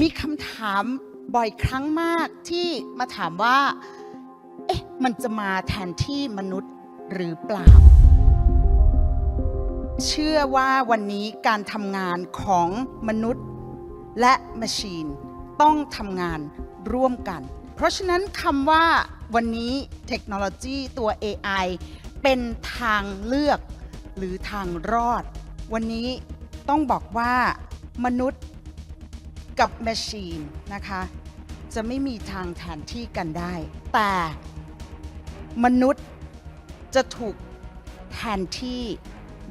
มีคำถามบ่อยครั้งมากที่มาถามว่า เอ๊ะ มันจะมาแทนที่มนุษย์หรือเปล่า เชื่อว่าวันนี้การทำงานของมนุษย์และมชชีนต้องทำงานร่วมกัน เพราะฉะนั้นคำว่าวันนี้เทคโนโลยีตัว AI เป็นทางเลือกหรือทางรอด วันนี้ต้องบอกว่ามนุษย์ กับแมชชีนนะคะ จะไม่มีทางแทนที่กันได้ แต่มนุษย์จะถูกแทนที่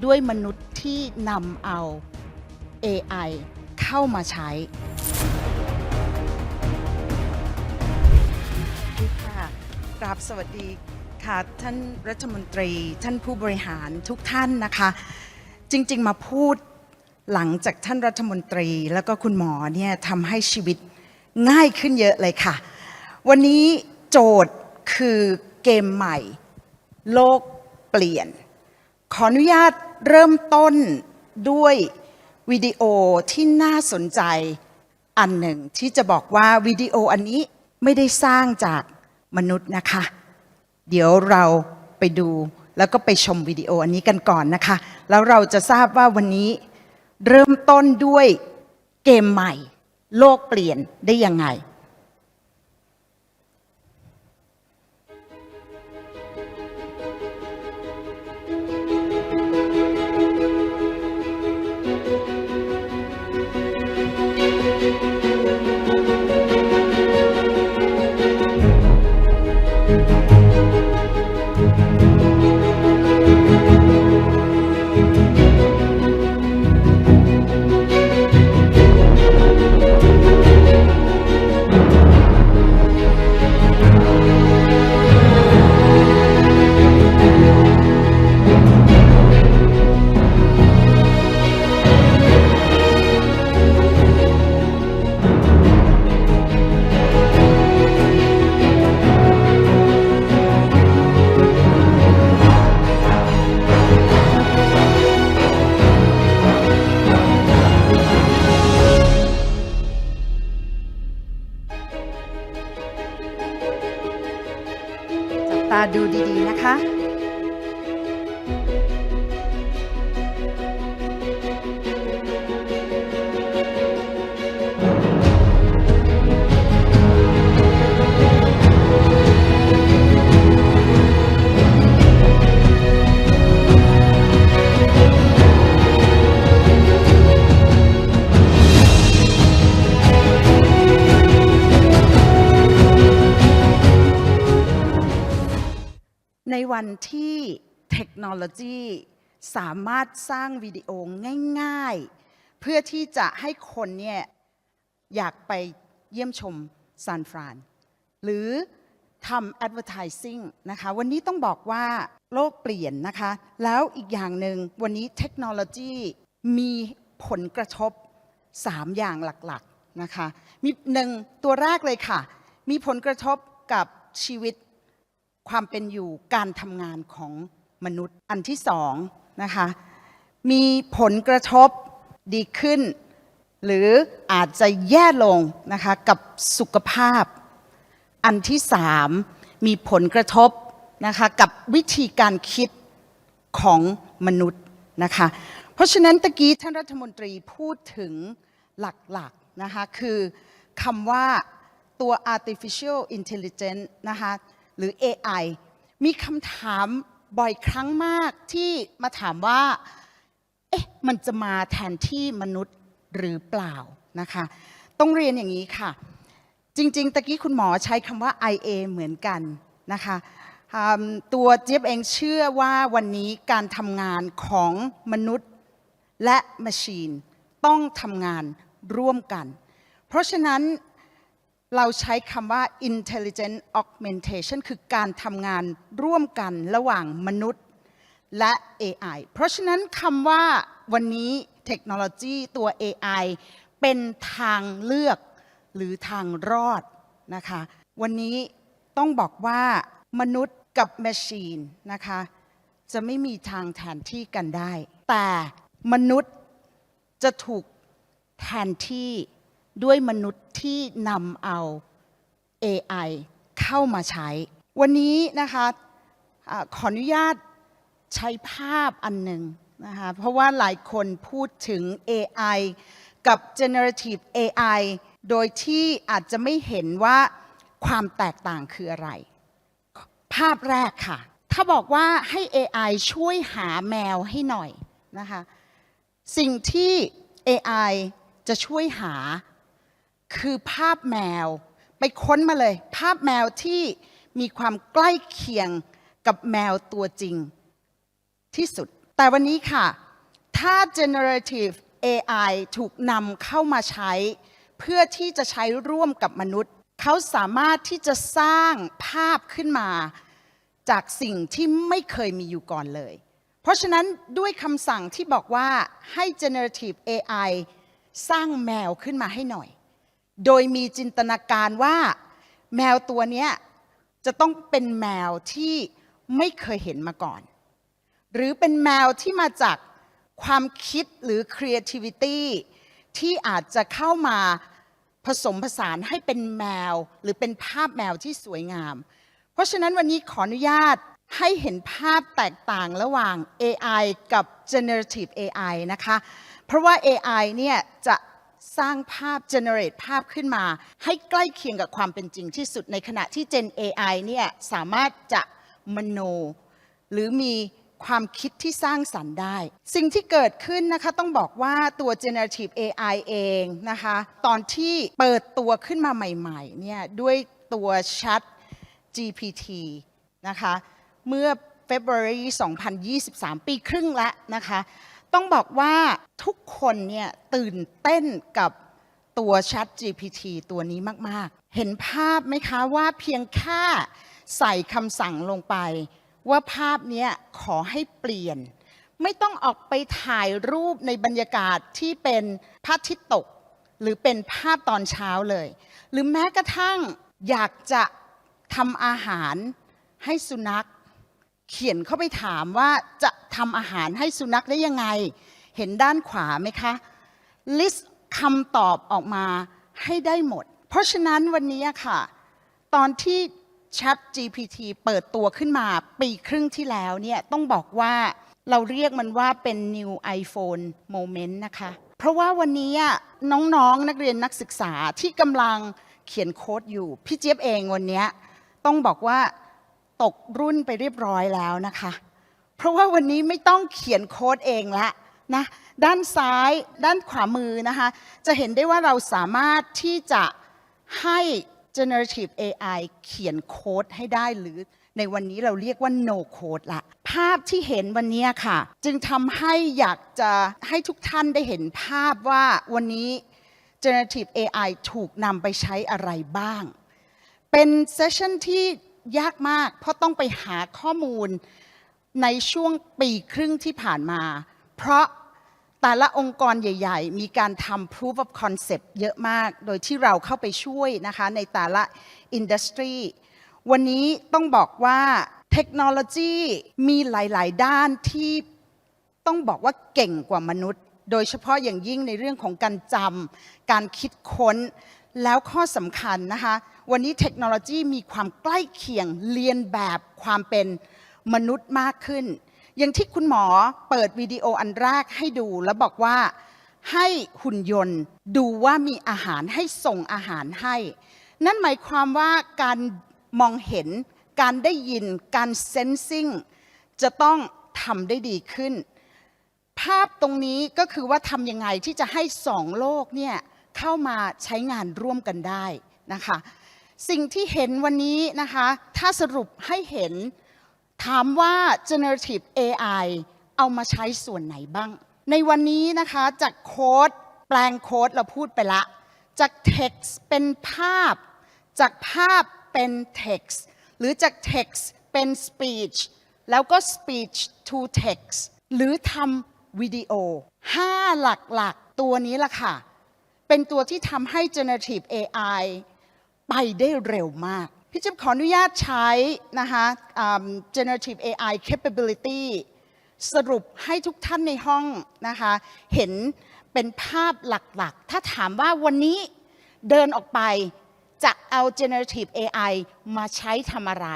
ด้วยมนุษย์ที่นำเอา AI เข้ามาใช้ ค่ะกราบสวัสดีค่ะ ท่านรัฐมนตรี ท่านผู้บริหารทุกท่านนะคะ จริง ๆ มาพูด หลังจากท่านรัฐมนตรีแล้วก็คุณหมอเนี่ยทำให้ชีวิตง่ายขึ้นเยอะเลยค่ะ วันนี้โจทย์คือเกมใหม่ โลกเปลี่ยน ขออนุญาตเริ่มต้นด้วยวิดีโอที่น่าสนใจอันหนึ่งที่จะบอกว่าวิดีโออันนี้ไม่ได้สร้างจากมนุษย์นะคะ เดี๋ยวเราไปดูแล้วก็ไปชมวิดีโออันนี้กันก่อนนะคะ แล้วเราจะทราบว่าวันนี้ เริ่มต้นด้วยเกมใหม่ โลกเปลี่ยนได้ยังไง ตาดูดีๆนะคะ วันที่เทคโนโลยีสามารถสร้างวิดีโอง่าย ๆ เพื่อที่จะให้คนเนี่ยอยากไปเยี่ยมชมซานฟราน หรือทำ advertising นะคะ วันนี้ต้องบอกว่าโลกเปลี่ยนนะคะ แล้วอีกอย่างหนึ่งวันนี้เทคโนโลยีมีผลกระทบ 3 อย่างหลักๆนะคะ มีหนึ่งตัวแรกเลยค่ะ มีผลกระทบกับชีวิต ความเป็นอยู่การทำงานของมนุษย์อันที่สองนะคะมีผลกระทบดีขึ้น หรืออาจจะแย่ลงนะคะกับสุขภาพ อันที่สามมีผลกระทบนะคะกับวิธีการคิดของมนุษย์นะคะเพราะฉะนั้นตะกี้ท่านรัฐมนตรีพูดถึงหลักๆนะคะคือคำว่าตัว artificial intelligence นะคะ หรือ AI มีคำถามบ่อยครั้งมากที่มาถามว่า เอ๊ะ มันจะมาแทนที่มนุษย์หรือเปล่านะคะ ต้องเรียนอย่างนี้ค่ะ จริง ๆ ตะกี้คุณหมอใช้คำว่า IA เหมือนกันนะคะตัวเจี๊ยบเองเชื่อว่าวันนี้การทำงานของมนุษย์และมชชีนต้องทำงานร่วมกัน เพราะฉะนั้น เราใช้คำว่า intelligent augmentation คือการทำงานร่วมกันระหว่างมนุษย์และ AI เพราะฉะนั้นคำว่าวันนี้เทคโนโลยีตัว AI เป็นทางเลือกหรือทางรอดนะคะ วันนี้ต้องบอกว่ามนุษย์กับแมชชีนนะคะ จะไม่มีทางแทนที่กันได้ แต่มนุษย์จะถูกแทนที่ ด้วยมนุษย์ที่นำเอา AI เข้ามาใช้ วันนี้นะคะอาขออนุญาตใช้ภาพอันหนึ่งนะคะเพราะว่าหลายคนพูดถึง AI กับ generative AI โดยที่อาจจะไม่เห็นว่าความแตกต่างคืออะไร ภาพแรกค่ะ ถ้าบอกว่าให้ AI ช่วยหาแมวให้หน่อยนะคะ สิ่งที่ AI จะช่วยหา คือภาพแมว ไปค้นมาเลย ภาพแมวที่มีความใกล้เคียงกับแมวตัวจริงที่สุด แต่วันนี้ค่ะ ถ้า generative AI ถูกนำเข้ามาใช้ เพื่อที่จะใช้ร่วมกับมนุษย์ เขาสามารถที่จะสร้างภาพขึ้นมา จากสิ่งที่ไม่เคยมีอยู่ก่อนเลย เพราะฉะนั้นด้วยคำสั่งที่บอกว่าให้ generative AI สร้างแมวขึ้นมาให้หน่อย โดยมีจินตนาการว่าแมวตัวเนี้จะต้องเป็นแมวที่ไม่เคยเห็นมาก่อน หรือเป็นแมวที่มาจากความคิดหรือ creativity ที่อาจจะเข้ามาผสมผสานให้เป็นแมว หรือเป็นภาพแมวที่สวยงาม เพราะฉะนั้นวันนี้ขออนุญาตให้เห็นภาพแตกต่างระหว่าง AI กับ generative AI นะคะ เพราะว่า AI เนี่ยจะ สร้างภาพ generate ภาพขึ้นมา ให้ใกล้เคียงกับความเป็นจริงที่สุดในขณะที่ Gen AI เนี่ยสามารถจะมโน หรือมีความคิดที่สร้างสรรค์ได้ สิ่งที่เกิดขึ้นนะคะต้องบอกว่าตัว generative AI เองนะคะตอนที่เปิดตัวขึ้นมาใหม่ๆเนี่ยด้วยตัว Chat GPT นะคะเมื่อ February 2023 ปีครึ่งแล้วนะคะ ต้องบอกว่าทุกคนเนี่ยตื่นเต้นกับตัว Chat GPT ตัวนี้มาก ๆ เห็นภาพไหมคะว่าเพียงแค่ใส่คำสั่งลงไป ว่าภาพเนี้ยขอให้เปลี่ยน ไม่ต้องออกไปถ่ายรูปในบรรยากาศที่เป็นพระอาทิตย์ตก หรือเป็นภาพตอนเช้าเลย หรือแม้กระทั่งอยากจะทำอาหารให้สุนัข เขียนเข้าไปถามว่าจะทำอาหารให้สุนัขได้ยังไง เห็นด้านขวาไหมคะ ลิสต์คำตอบออกมาให้ได้หมด เพราะฉะนั้นวันนี้ค่ะ ตอนที่ Chat GPT เปิดตัวขึ้นมาปีครึ่งที่แล้วเนี่ยต้องบอกว่าเราเรียกมันว่าเป็น New iPhone Moment นะคะ เพราะว่าวันนี้น้องๆนนักเรียนนักศึกษาที่กำลังเขียนโค้ดอยู่ พี่เจี๊ยบเองวันนี้ต้องบอกว่า ตกรุ่นไปเรียบร้อยแล้วนะคะ เพราะว่าวันนี้ไม่ต้องเขียนโค้ดเองละนะด้านซ้ายด้านขวามือนะคะ จะเห็นได้ว่าเราสามารถที่จะให้ generative AI เขียนโค้ดให้ได้หรือในวันนี้เราเรียกว่า no code ละ ภาพที่เห็นวันนี้ค่ะ จึงทำให้อยากจะให้ทุกท่านได้เห็นภาพว่าวันนี้ generative AI ถูกนำไปใช้อะไรบ้าง เป็นเซสชั่นที่ ยากมาก เพราะต้องไปหาข้อมูลในช่วงปีครึ่งที่ผ่านมา เพราะแต่ละองค์กรใหญ่ ๆ มีการทำ proof of concept เยอะมาก โดยที่เราเข้าไปช่วยนะคะในแต่ละอินดัสทรีวันนี้ต้องบอกว่าเทคโนโลยีมีหลาย ๆ ด้านที่ต้องบอกว่าเก่งกว่ามนุษย์ โดยเฉพาะอย่างยิ่งในเรื่องของการจำการคิดค้น แล้วข้อสำคัญนะคะ วันนี้เทคโนโลยีมีความใกล้เคียงเรียนแบบความเป็นมนุษย์มากขึ้น อย่างที่คุณหมอเปิดวิดีโออันแรกให้ดูแล้วบอกว่าให้หุ่นยนต์ดูว่ามีอาหารให้ส่งอาหารให้ นั่นหมายความว่าการมองเห็น การได้ยิน การเซนซิงจะต้องทำได้ดีขึ้น ภาพตรงนี้ก็คือว่าทำยังไงที่จะให้สองโลกเนี่ยเข้ามาใช้งานร่วมกันได้นะคะ สิ่งที่เห็นวันนี้นะคะ ถ้าสรุปให้เห็น ถามว่า generative AI เอามาใช้ส่วนไหนบ้าง ในวันนี้นะคะจากโค้ดแปลงโค้ดเราพูดไปละ จาก text เป็นภาพ จากภาพเป็น text หรือจาก text เป็น speech แล้วก็ speech to text หรือทำวิดีโอ 5 หลักๆ ตัวนี้ล่ะค่ะ เป็นตัวที่ทำให้ generative AI ไปได้เร็วมาก พี่จิ๊บขออนุญาตใช้นะคะ generative AI capability สรุปให้ทุกท่านในห้องนะคะ เห็นเป็นภาพหลักๆ ถ้าถามว่าวันนี้เดินออกไปจะเอา generative AI มาใช้ทำอะไร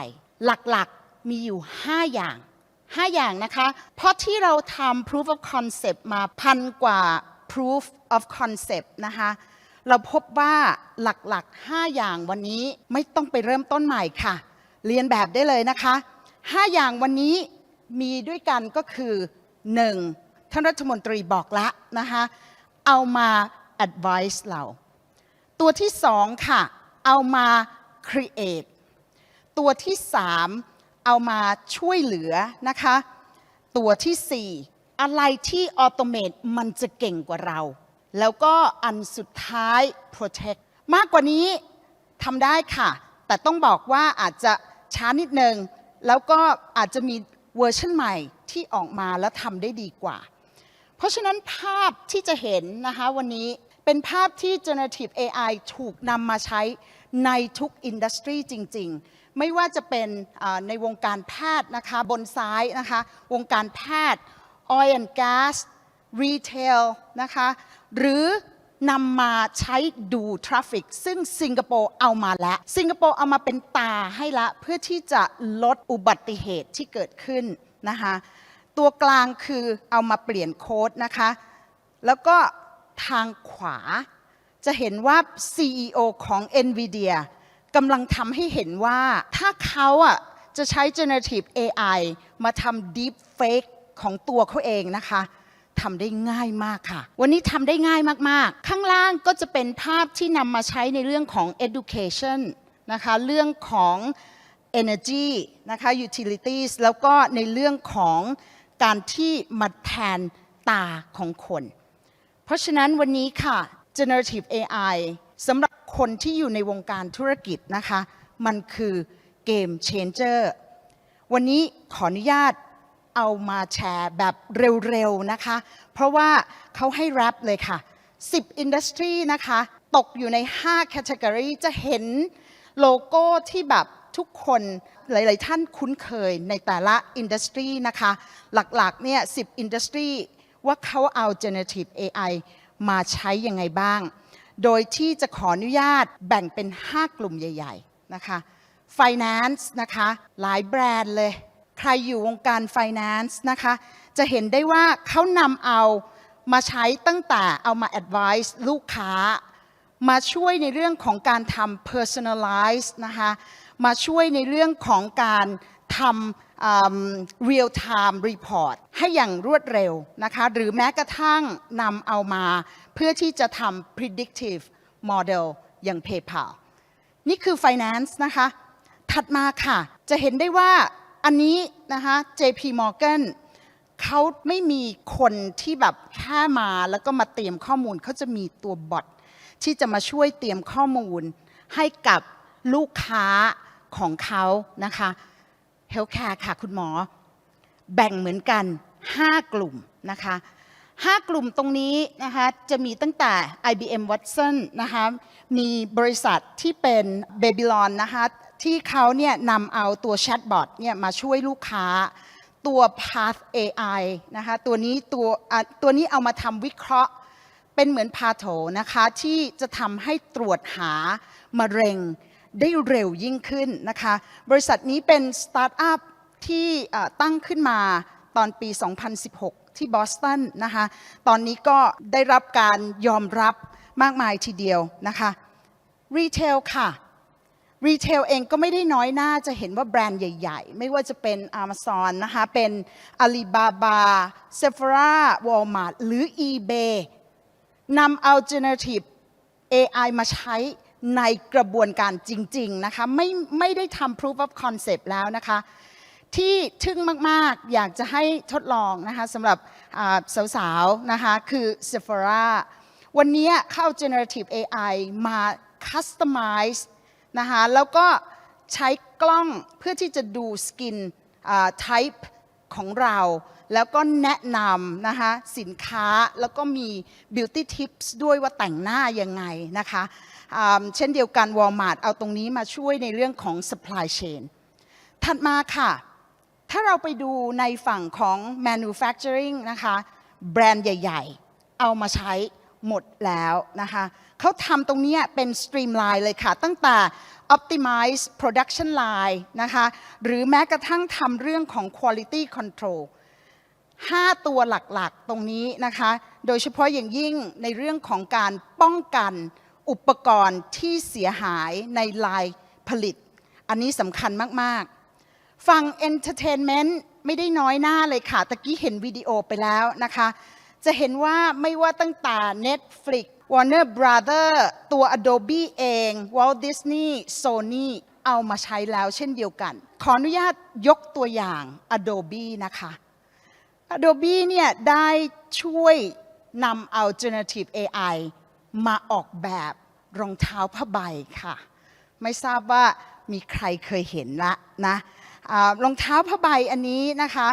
หลักๆมีอยู่ 5 อย่าง 5 อย่างนะคะ เพราะที่เราทำ proof of concept มาพันกว่า proof of concept นะคะ เราพบว่าหลักๆ 5 อย่างวันนี้ไม่ต้องไปเริ่มต้นใหม่ค่ะ เรียนแบบได้เลยนะคะ 5 อย่างวันนี้มีด้วยกันก็คือ 1. ท่านรัฐมนตรีบอกล้วนะคะเอามา advice เรา ตัวที่สองค่ะ เอามา create ตัวที่สามเอามาช่วยเหลือนะคะ ตัวที่สี่อะไรที่ automate มันจะเก่งกว่าเรา แล้วก็อันสุดท้าย protect มากกว่านี้ทำได้ค่ะ แต่ต้องบอกว่าอาจจะช้านิดนึง แล้วก็อาจจะมีเวอร์ชันใหม่ที่ออกมาแล้วทำได้ดีกว่า เพราะฉะนั้นภาพที่จะเห็นนะคะวันนี้เป็นภาพที่ generative AI ถูกนำมาใช้ในทุกอินดัสทรีจริง ๆ ไม่ว่าจะเป็นในวงการแพทย์นะคะบนซ้ายนะคะ วงการแพทย์ oil and gas retail นะคะ หรือนำมาใช้ดูทราฟิก ซึ่งสิงคโปร์เอามาแล้ว สิงคโปร์เอามาเป็นตาให้ละเพื่อที่จะลดอุบัติเหตุที่เกิดขึ้นนะคะตัวกลางคือเอามาเปลี่ยนโค้ดนะคะ แล้วก็ทางขวาจะเห็นว่า CEO ของ NVIDIA กำลังทำให้เห็นว่าถ้าเขาอะจะใช้ generative AI มาทำ deep fake ของตัวเขาเองนะคะ ทำได้ง่ายมากค่ะ วันนี้ทำได้ง่ายมากๆ ข้างล่างก็จะเป็นภาพที่นำมาใช้ในเรื่องของ education นะคะเรื่องของ energy นะคะ utilities แล้วก็ในเรื่องของการที่มาแทนตาของคน เพราะฉะนั้นวันนี้ค่ะ generative AI สำหรับคนที่อยู่ในวงการธุรกิจนะคะ มันคือ game changer วันนี้ขออนุญาต เอามาแชร์แบบเร็วๆนะคะ เพราะว่าเขาให้แรปเลยค่ะ 10 industry นะคะ ตกอยู่ใน 5 category จะเห็นโลโก้ที่แบบทุกคนหลายๆท่านคุ้นเคยในแต่ละ industry นะคะ หลักๆเนี่ย10 industry ว่าเขาเอา generative AI มาใช้ยังไงบ้าง โดยที่จะขออนุญาตแบ่งเป็น 5 กลุ่มใหญ่ ๆ นะคะ Finance นะคะ หลายแบรนด์เลย ใครอยู่วงการ Finance นะคะ จะเห็นได้ว่าเขานำเอามาใช้ตั้งแต่เอามา advise ลูกค้า มาช่วยในเรื่องของการทำ personalize นะคะ มาช่วยในเรื่องของการทำอืม real time report ให้อย่างรวดเร็วนะคะ หรือแม้กระทั่งนำเอามาเพื่อที่จะทำ predictive model อย่าง PayPal นี่คือ finance นะคะ ถัดมาค่ะ จะเห็นได้ว่า อันนี้นะคะ JP Morgan เขาไม่มีคนที่แบบแค่มาแล้วก็มาเตรียมข้อมูลเขาจะมีตัวบอทที่จะมาช่วยเตรียมข้อมูลให้กับลูกค้าของเขานะคะ Healthcare ค่ะคุณหมอ แบ่งเหมือนกัน 5 กลุ่มนะคะ5กลุ่มตรงนี้นะคะจะมีตั้งแต่ IBM Watson นะคะมีบริษัทที่เป็น Babylon นะคะ ที่เขาเนี่ยนำเอาตัวแชทบอทเนี่ยมาช่วยลูกค้าตัว Path AI นะคะตัวนี้ตัวอะตัวนี้เอามาทำวิเคราะห์เป็นเหมือนพาโถนะคะที่จะทำให้ตรวจหามะเร็งได้เร็วยิ่งขึ้นนะคะบริษัทนี้เป็นสตาร์ทอัพที่ตั้งขึ้นมาตอนปี 2016 ที่บอสตันนะคะตอนนี้ก็ได้รับการยอมรับมากมายทีเดียวนะคะรีเทลค่ะ รีเทลเองก็ไม่ได้น้อยหน้าจะเห็นว่าแบรนด์ใหญ่ ๆ ไม่ว่าจะเป็น Amazon นะคะเป็น Alibaba Sephora Walmart หรือ eBay นำเอา generative AI มาใช้ในกระบวนการจริง ๆ นะคะ ไม่ไม่ได้ทำ proof of concept แล้วนะคะ ที่ทึ่งมาก ๆ อยากจะให้ทดลองนะคะสำหรับสาว ๆ นะคะ คือ Sephora วันนี้เข้า generative AI มา customize นะคะแล้วก็ใช้กล้องเพื่อที่จะดูสกิน type ของเรา แล้วก็แนะนำนะคะสินค้าแล้วก็มี beauty tips ด้วยว่าแต่งหน้ายังไงนะคะเช่นเดียวกัน Walmart เอาตรงนี้มาช่วยในเรื่องของ supply chain ถัดมาค่ะ ถ้าเราไปดูในฝั่งของ manufacturing นะคะ แบรนด์ใหญ่ ๆ เอามาใช้ หมดแล้วนะคะเขาทำตรงนี้เป็น streamline เลยค่ะ ตั้งแต่ optimize production line นะคะหรือแม้กระทั่งทำเรื่องของ quality control 5 ตัวหลักๆ ตรงนี้นะคะ โดยเฉพาะอย่างยิ่งในเรื่องของการป้องกันอุปกรณ์ที่เสียหายในลายผลิต อันนี้สำคัญมากๆ ฝั่ง Entertainment ไม่ได้น้อยหน้าเลยค่ะ ตะกี้เห็นวิดีโอไปแล้วนะคะ จะเห็นว่าไม่ว่าตั้งแต่ Netflix Warner Brother ตัว Adobe เอง Walt Disney Sony เอามาใช้แล้วเช่นเดียวกัน ขออนุญาตยกตัวอย่าง Adobe นะคะ Adobe เนี่ยได้ช่วยนำเอา Generative AI มาออกแบบรองเท้าผ้าใบค่ะ ไม่ทราบว่ามีใครเคยเห็นละนะรองเท้าผ้าใบอันนี้นะคะ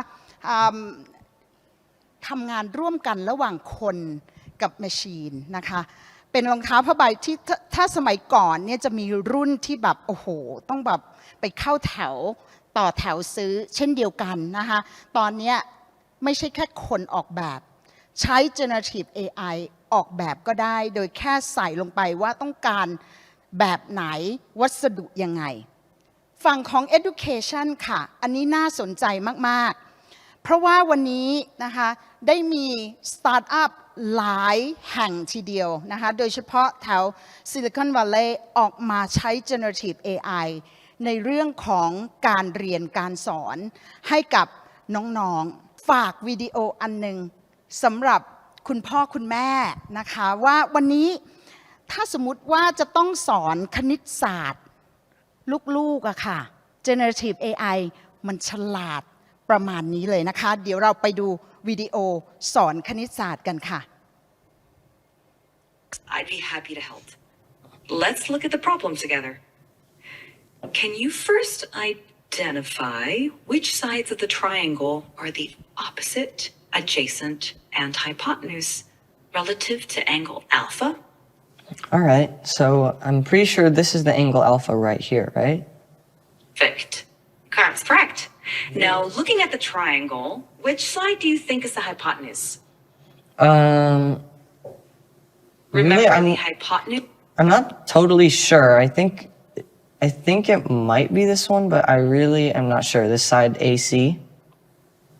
ทำงานร่วมกันระหว่างคนกับแมชชีนนะคะเป็นรองเท้าผ้าใบที่ถ้าสมัยก่อนเนี่ยจะมีรุ่นที่แบบโอ้โห ต้องแบบไปเข้าแถวต่อแถวซื้อเช่นเดียวกันนะคะตอนนี้ไม่ใช่แค่คนออกแบบ ใช้ generative AI ออกแบบก็ได้ โดยแค่ใส่ลงไปว่าต้องการแบบไหนวัสดุยังไง ฝั่งของ education ค่ะ อันนี้น่าสนใจมาก เพราะว่าวันนี้นะคะได้มีสตาร์ทอัพหลายแห่งทีเดียวนะคะโดยเฉพาะแถว Silicon Valley ออกมาใช้ generative AI ในเรื่องของการเรียนการสอนให้กับน้องๆ ฝากวิดีโออันหนึ่งสำหรับคุณพ่อคุณแม่นะคะว่าวันนี้ถ้าสมมุติว่าจะต้องสอนคณิตศาสตร์ ลูกๆอะค่ะ generative AI มันฉลาด ประมาณนี้เลยนะคะ เดี๋ยวเราไปดูวิดีโอสอนคณิตศาสตร์กันค่ะ I'd be happy to help. Let's look at the problem together. Can you first identify which sides of the triangle are the opposite, adjacent, and hypotenuse relative to angle alpha? All right, so I'm pretty sure this is the angle alpha right here, right? Perfect. That's correct. Now, looking at the triangle, which side do you think is the hypotenuse? Um, Remember really, I'm, hypotenuse? I'm not totally sure. I think, I think it might be this one, but I really am not sure. This side AC.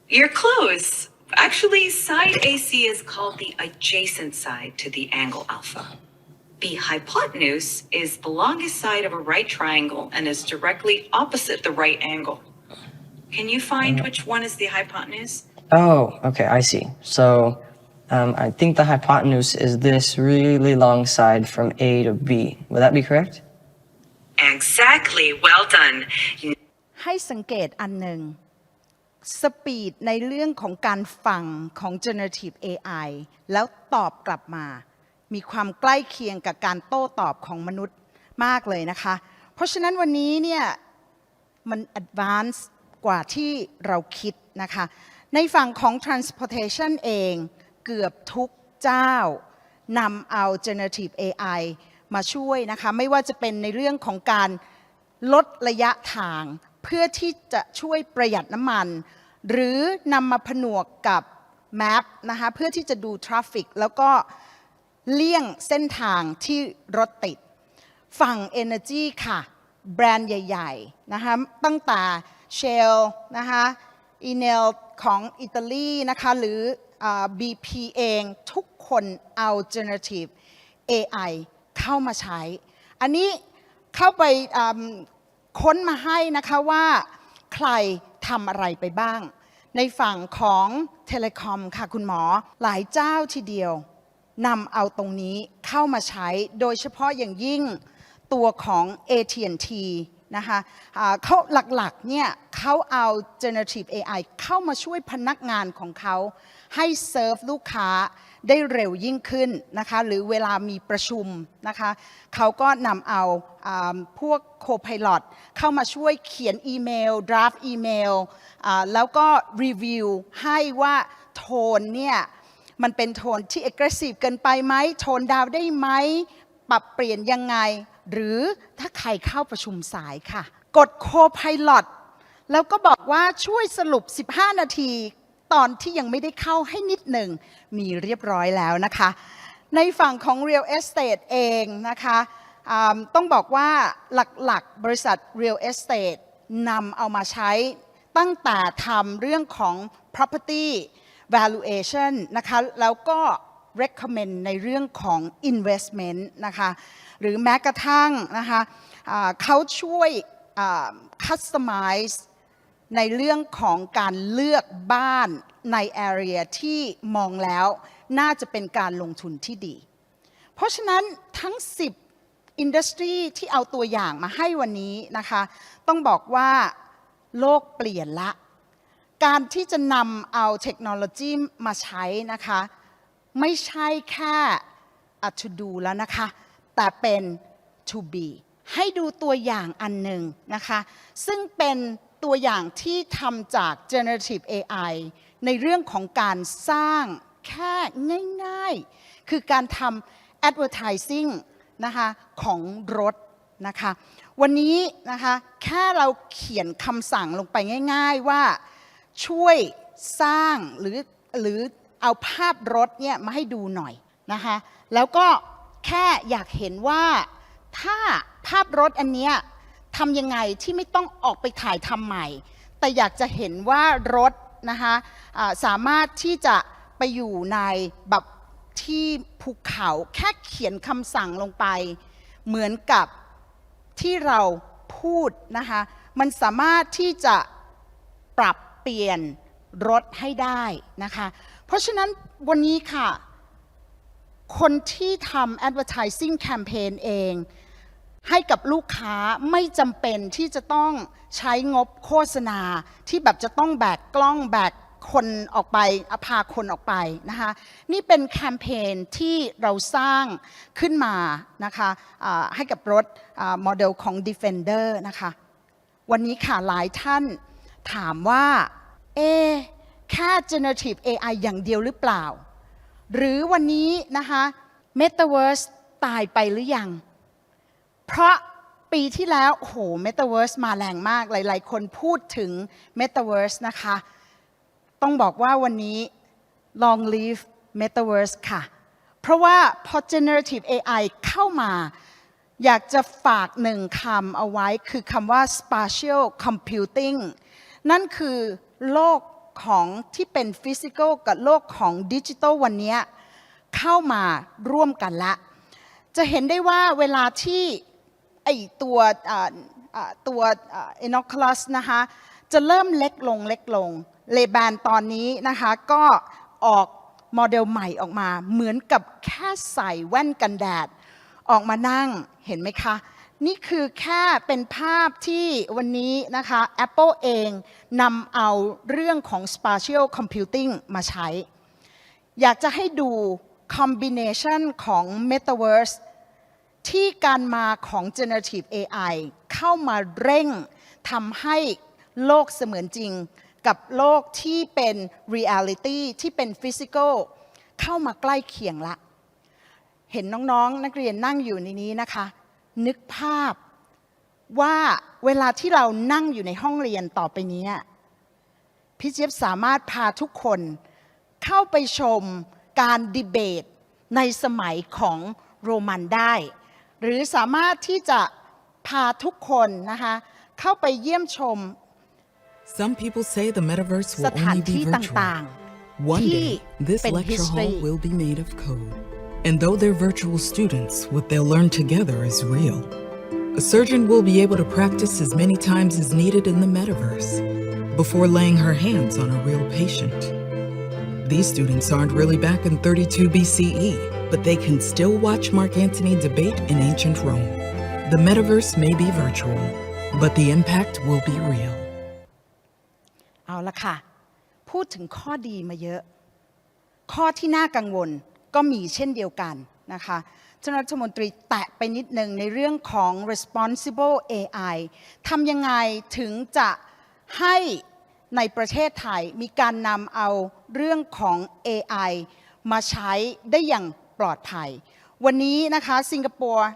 You're close. Actually, side AC is called the adjacent side to the angle alpha. The hypotenuse is the longest side of a right triangle and is directly opposite the right angle. Can you find which one is the hypotenuse? Oh, okay, I see. So, um, I think the hypotenuse is this really long side from A to B. Would that be correct? Exactly. Well done. ให้สังเกตอันหนึ่งสปีดในเรื่องของการฟังของ generative AI แล้วตอบกลับมา มีความใกล้เคียงกับการโต้ตอบของมนุษย์มากเลยนะคะ เพราะฉะนั้นวันนี้เนี่ยมัน advance กว่าที่เราคิดนะคะ ในฝั่งของ transportation เองเกือบทุกเจ้านำเอา generative AI มาช่วยนะคะ ไม่ว่าจะเป็นในเรื่องของการลดระยะทาง เพื่อที่จะช่วยประหยัดน้ำมัน หรือนำมาผนวกกับแมปนะคะเพื่อที่จะดูทราฟฟิกแล้วก็เลี่ยงเส้นทางที่รถติด ฝั่ง Energy ค่ะ แบรนด์ใหญ่ ๆ นะคะตั้งแต่ Shell นะคะ Enel ของอิตาลีนะคะหรือ BP เองทุกคนเอา generative AI เข้ามาใช้ อันนี้เข้าไปค้นมาให้นะคะว่าใครทำอะไรไปบ้าง ในฝั่งของเทเลคอมค่ะคุณหมอหลายเจ้าทีเดียวนำเอาตรงนี้เข้ามาใช้โดยเฉพาะอย่างยิ่งตัวของ AT&T นะคะอ่าเขาหลักๆเนี่ยเขาเอา generative AI เข้ามาช่วยพนักงานของเขา ให้เซิร์ฟลูกค้าได้เร็วยิ่งขึ้นนะคะหรือเวลามีประชุมนะคะเขาก็นำเอาอพวก co-pilot เข้ามาช่วยเขียนอีเมล draft อีเมลแล้วก็รีวิวให้ว่าโทนเนี่ยมันเป็นโทนที่ aggressive เกินไปไหมโทนดาวได้ไหมปรับเปลี่ยนยังไง หรือถ้าใครเข้าประชุมสายค่ะ กด co-pilot แล้วก็บอกว่าช่วยสรุป 15 นาทีตอนที่ยังไม่ได้เข้าให้นิดหนึ่ง มีเรียบร้อยแล้วนะคะ ในฝั่งของ Real Estate เองนะคะต้องบอกว่าหลักๆ บริษัท Real Estate นำเอามาใช้ตั้งแต่ทำเรื่องของ property valuation นะคะ แล้วก็ recommend ในเรื่องของ investment นะคะ หรือแม้กระทั่งนะคะเขาช่วย customize ในเรื่องของการเลือกบ้านใน area ที่มองแล้วน่าจะเป็นการลงทุนที่ดี เพราะฉะนั้นทั้ง 10 อินดัสทรีที่เอาตัวอย่างมาให้วันนี้นะคะ ต้องบอกว่าโลกเปลี่ยนละ การที่จะนำเอาเทคโนโลยีมาใช้นะคะ ไม่ใช่แค่ to do แล้วนะคะ แต่เป็น to be ให้ดูตัวอย่างอันหนึ่งนะคะ ซึ่งเป็นตัวอย่างที่ทำจาก generative AI ในเรื่องของการสร้างแค่ง่ายๆ คือการทำ advertising นะคะของรถนะคะ วันนี้นะคะแค่เราเขียนคำสั่งลงไปง่าย ๆว่าช่วยสร้างหรือหรือเอาภาพรถเนี่ยมาให้ดูหน่อยนะคะ แล้วก็ แค่อยากเห็นว่าถ้าภาพรถอันเนี้ยทำยังไงที่ไม่ต้องออกไปถ่ายทำใหม่ แต่อยากจะเห็นว่ารถนะคะอ่าสามารถที่จะไปอยู่ในแบบที่ภูเขาแค่เขียนคำสั่งลงไป เหมือนกับที่เราพูดนะคะมันสามารถที่จะปรับเปลี่ยนรถให้ได้นะคะ เพราะฉะนั้นวันนี้ค่ะ คนที่ทำ advertising campaign เอง ให้กับลูกค้าไม่จำเป็นที่จะต้องใช้งบโฆษณาที่แบบจะต้องแบกกล้องแบกคนออกไปอพาคนออกไปนะคะนี่เป็นแคมเปญที่เราสร้างขึ้นมานะคะให้กับรถโมเดลของ Defender นะคะวันนี้ค่ะหลายท่านถามว่า เอแค่ generative AI อย่างเดียวหรือเปล่า หรือวันนี้นะคะ Metaverse ตายไปหรือยัง เพราะปีที่แล้วโอ้โห Metaverse มาแรงมากหลาย ๆ คนพูดถึง Metaverse นะคะ ต้องบอกว่าวันนี้ long live Metaverse ค่ะ เพราะว่าพอ generative AI เข้ามาอยากจะฝากหนึ่งคำเอาไว้คือคำว่า spatial computing นั่นคือโลก ของที่เป็นฟิสิก a l กับโลกของดิจิทัลวันนี้เข้ามาร่วมกันละ จะเห็นได้ว่าเวลาที่ไอตัวตัวเอ n นคลัสนะคะจะเริ่มเล็กลงเล็กลงเลแบนตอนนี้นะคะก็ออกโมเดลใหม่ออกมา เหมือนกับแค่ใส่แว่นกันแดด ออกมานั่งเห็นไหมคะ นี่คือแค่เป็นภาพที่วันนี้นะคะ Apple เองนำเอาเรื่องของ spatial computing มาใช้ อยากจะให้ดู combination ของ metaverse ที่การมาของ generative AI เข้ามาเร่งทำให้โลกเสมือนจริง กับโลกที่เป็น reality ที่เป็น physical เข้ามาใกล้เคียงละ เห็นน้องๆนักเรียนนั่งอยู่ในนี้นะคะ นึกภาพว่าเวลาที่เรานั่งอยู่ในห้องเรียนต่อไปนี้พี่เจี๊ยบสามารถพาทุกคนเข้าไปชมการดีเบตในสมัยของโรมันได้ หรือสามารถที่จะพาทุกคนนะคะเข้าไปเยี่ยมชม Some people say the metaverse ส will ถาน only ที่ be ต virtual. ่าง One ที่ day, this เป็น lecture history hall will be made of code. And though they're virtual students, what they'll learn together is real. A surgeon will be able to practice as many times as needed in the metaverse before laying her hands on a real patient. These students aren't really back in 32 BCE, but they can still watch Mark Antony debate in ancient Rome. The metaverse may be virtual, but the impact will be real. เอาละค่ะ พูดถึงข้อดีมาเยอะ ข้อที่น่ากังวล ก็มีเช่นเดียวกันนะคะท่านรัฐมนตรีแตะไปนิดนึงในเรื่องของ responsible AI ทำยังไงถึงจะให้ในประเทศไทยมีการนำเอาเรื่องของ AI มาใช้ได้อย่างปลอดภัย วันนี้นะคะสิงคโปร์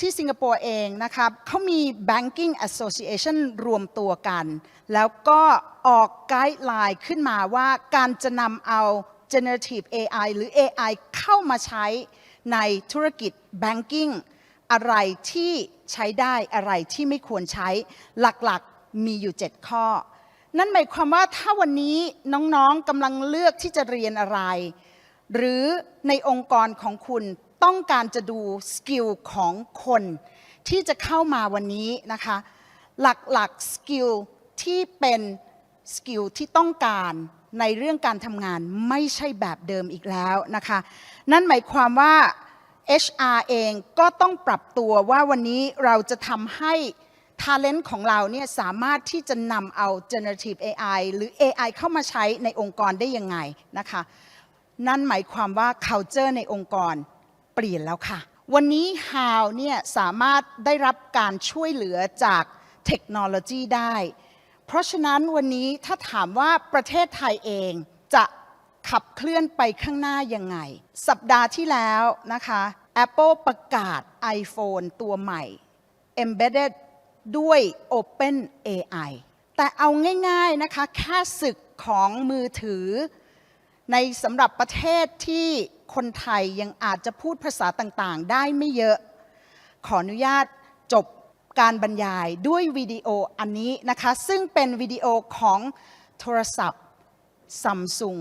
ที่สิงคโปร์เองนะครับเขามี banking association รวมตัวกัน แล้วก็ออกไกด์ไลน์ขึ้นมาว่าการจะนำเอา generative AI หรือ AI เข้ามาใช้ในธุรกิจ banking อะไรที่ใช้ได้อะไรที่ไม่ควรใช้หลักๆมีอยู่ 7 ข้อ นั่นหมายความว่าถ้าวันนี้น้องๆกำลังเลือกที่จะเรียนอะไร หรือในองค์กรของคุณต้องการจะดูสกิลของคนที่จะเข้ามาวันนี้นะคะ หลักๆสกิลที่เป็นสกิลที่ต้องการ ในเรื่องการทำงานไม่ใช่แบบเดิมอีกแล้วนะคะ นั่นหมายความว่า HR เองก็ต้องปรับตัวว่าวันนี้เราจะทำให้ Talent ของเราเนี่ยสามารถที่จะนำเอา generative AI หรือ AI เข้ามาใช้ในองค์กรได้ยังไงนะคะ นั่นหมายความว่า culture ในองค์กรเปลี่ยนแล้วค่ะ วันนี้ How เนี่ยสามารถได้รับการช่วยเหลือจากเทคโนโลยีได้ เพราะฉะนั้นวันนี้ถ้าถามว่าประเทศไทยเองจะขับเคลื่อนไปข้างหน้ายังไง สัปดาห์ที่แล้วนะคะ Apple ประกาศ iPhone ตัวใหม่ embedded ด้วย Open AI แต่เอาง่ายๆนะคะแค่ศึกของมือถือ ในสำหรับประเทศที่คนไทยยังอาจจะพูดภาษาต่างๆ ได้ไม่เยอะ ขออนุญาตจบ การบรรยายด้วยวิดีโออันนี้นะคะ ซึ่งเป็นวิดีโอของโทรศัพท์ซัมซุง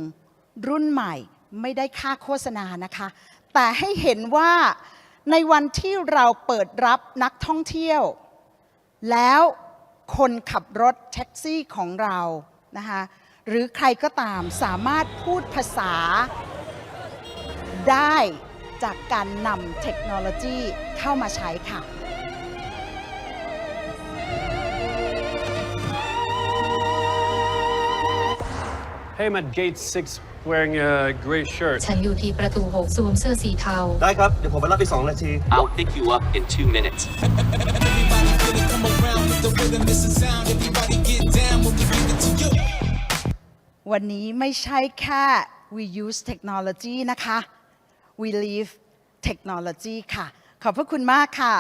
รุ่นใหม่ไม่ได้ค่าโฆษณานะคะ แต่ให้เห็นว่าในวันที่เราเปิดรับนักท่องเที่ยว แล้วคนขับรถแท็กซี่ของเรานะคะหรือใครก็ตามสามารถพูดภาษาได้จากการนำเทคโนโลยีเข้ามาใช้ค่ะ Hey, I'm at gate six wearing a gray shirt. ฉันอยู่ที่ประตู6สวมเสื้อสีเทา ได้ครับ เดี๋ยวผมไปรับอีกสองนาที I'll pick you up in two minutes. วันนี้ไม่ใช่แค่ we use technology นะคะ we live technology ค่ะ ขอบพระคุณมากค่ะ